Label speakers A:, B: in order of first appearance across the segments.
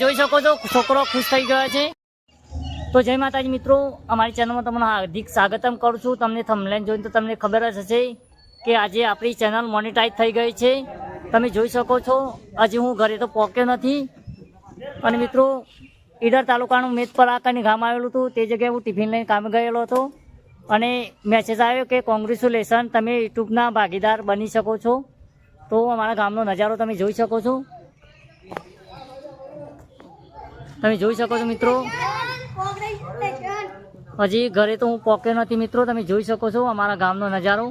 A: જોઈ શકો છો, છોકરો ખુશ થઈ ગયો છે. તો જય માતાજી મિત્રો, અમારી ચેનલમાં તમને હાર્દિક સ્વાગતમ કરું છું. તમને થમલેન જોઈને તો તમને ખબર જ હશે કે આજે આપણી ચેનલ મોનિટાઈઝ થઈ ગઈ છે. તમે જોઈ શકો છો, હજી હું ઘરે તો પહોંચ્યો નથી. અને મિત્રો, ઈડર તાલુકાનું મેદપર આકાની ગામ આવેલું હતું. તે જગ્યાએ હું ટિફિન લઈને કામે ગયેલો હતો. અને મેસેજ આવ્યો કે કોંગ્રેચ્યુલેશન તમે યુટ્યુબના ભાગીદાર બની શકો છો. તો અમારા ગામનો નજારો તમે જોઈ શકો છો. તમે જોઈ શકો છો મિત્રો. હજી ઘરે તો હું પોકે નથી મિત્રો, તમે જોઈ શકો છો અમારા ગામનો નજારો.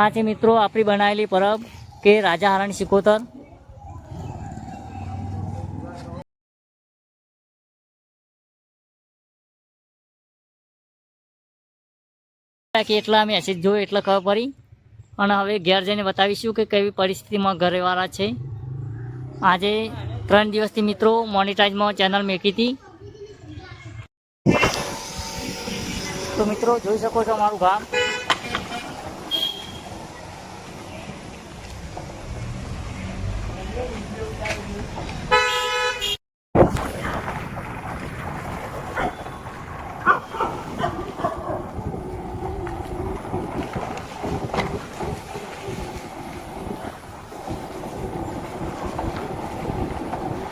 A: આ છે મિત્રો આપણી બનાવેલી પરબ કે રાજા હારણ સિકોતર. કે એટલા મેસેજ જોયો, એટલે ખબર પડી. અને હવે ઘેર જઈને બતાવીશું કે કેવી પરિસ્થિતિમાં ઘરેવાળા છે. આજે ત્રણ દિવસથી મિત્રો મોનિટાઈઝમાં ચેનલ મેકી હતી. તો મિત્રો જોઈ શકો છો અમારું ગામ.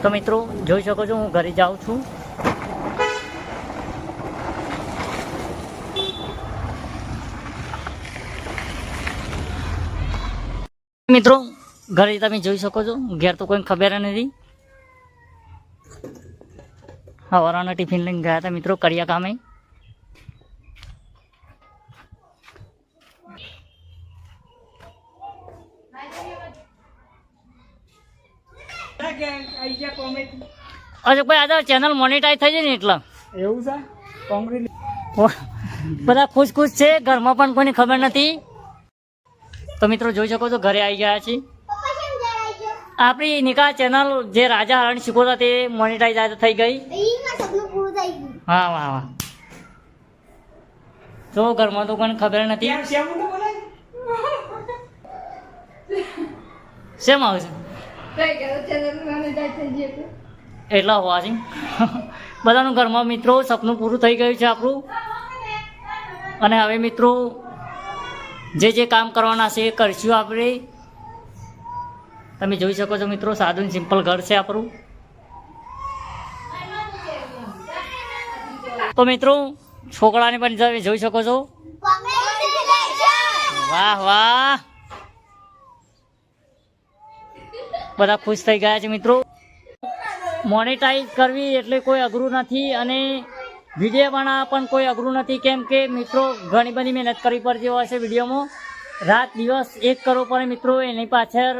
A: તો મિત્રો, જોઈ શકો છો, હું ઘરે જાઉં છું. મિત્રો, ઘરે તમે જોઈ શકો છો, ઘેર તો કોઈ ખબર નથી. સવારના ટિફિન લઈને ગયા હતા મિત્રો કર્યા કામે અશોકભાઈ આજે ચેનલ મોનિટાઈઝ થઈ જાય ને એટલે.
B: એવું છે? કોંગ્રેસ
A: બધા ખુશ ખુશ છે ઘરમાં પણ કોઈને ખબર નથી. તો મિત્રો જોઈ શકો છો ઘરે આવી ગયા છીએ. આપણી નિકા ચેનલ જે રાજા હરણ શીખવતા તે મોનિટાઈઝ થઈ ગઈ. હા વાહ વાહ. તો ઘરમાં તો કોઈને ખબર નથી. શેમ આવશે એટલા હોવા છે. બધાનું ઘરમાં મિત્રો સપનું પૂરું થઈ ગયું છે આપણું. અને હવે મિત્રો જે જે કામ કરવાના છે એ કરશું આપણે. તમે જોઈ શકો છો મિત્રો સાદું સિમ્પલ ઘર છે આપણું. તો મિત્રો છોકરાને પણ તમે જોઈ શકો છો. વાહ વાહ. બધા ખુશ થઈ ગયા છે મિત્રો. મોનેટાઈઝ કરવી એટલે કોઈ અઘરું નથી અને વીડિયો બનાવવા પણ કોઈ અઘરું નથી. કેમ કે મિત્રો, ઘણી બધી મહેનત કરવી પડતી હોય છે વિડીયોમાં. રાત દિવસ એક કરવો પડે મિત્રો, એની પાછળ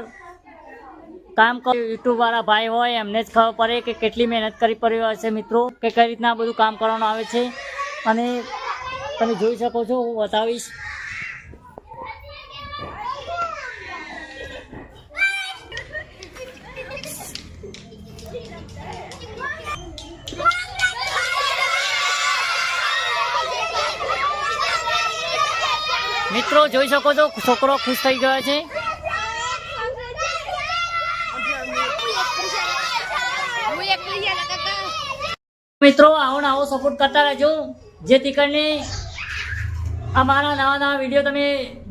A: કામ કર યુટ્યુબવાળા ભાઈ હોય, એમને જ ખબર પડે કે કેટલી મહેનત કરવી પડી હોય છે મિત્રો, કે કઈ રીતના બધું કામ કરવાનું આવે છે. અને તમે જોઈ શકો છો, હું બતાવીશ. મિત્રો જોઈ શકો છો, છોકરો ખુશ થઈ ગયો છે. મિત્રો, આવો ને આવો સપોર્ટ કરતા રહેજો. જેથી કરીને અમારા નવા નવા વીડિયો તમે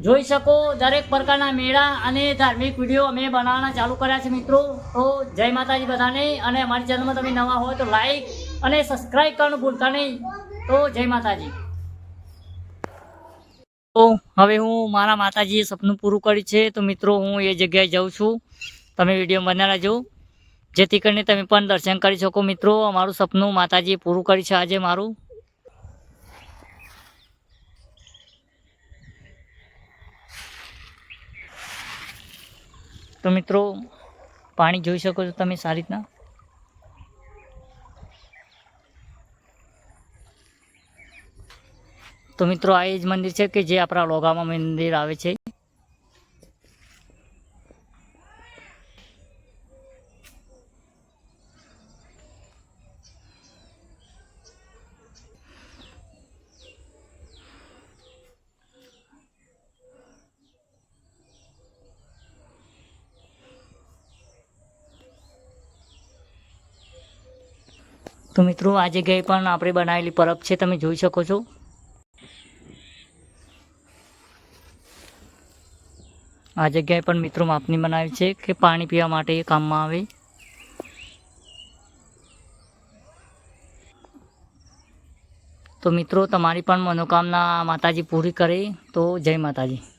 A: જોઈ શકો. દરેક પ્રકારના મેળા અને ધાર્મિક વીડિયો અમે બનાવવાના ચાલુ કર્યા છે મિત્રો. તો જય માતાજી બધાને. અને અમારી ચેનલમાં તમે નવા હોય તો લાઈક અને સબસ્ક્રાઈબ કરવાનું ભૂલતા નહીં. તો જય માતાજી. તો હવે હું મારા માતાજીએ સપનું પૂરું કર્યું છે. તો મિત્રો, હું એ જગ્યાએ જાઉં છું. તમે વીડિયો બના રહેજો જેથી કરીને તમે પણ દર્શન કરી શકો મિત્રો. અમારું સપનું માતાજીએ પૂરું કર્યું છે આજે મારું. તો મિત્રો, પાણી જોઈ શકો છો તમે સારી રીતના? તો મિત્રો, આ એ જ મંદિર છે કે જે આપણા લોગામાં મંદિર આવે છે. તો મિત્રો આ જગ્યાએ પણ આપણે બનાવેલી પરબ છે, તમે જોઈ શકો છો. આ જગ્યાએ પણ મિત્રો માપની બનાવી છે કે પાણી પીવા માટે એ કામમાં આવે. તો મિત્રો, તમારી પણ મનોકામના માતાજી પૂરી કરે તો જય માતાજી.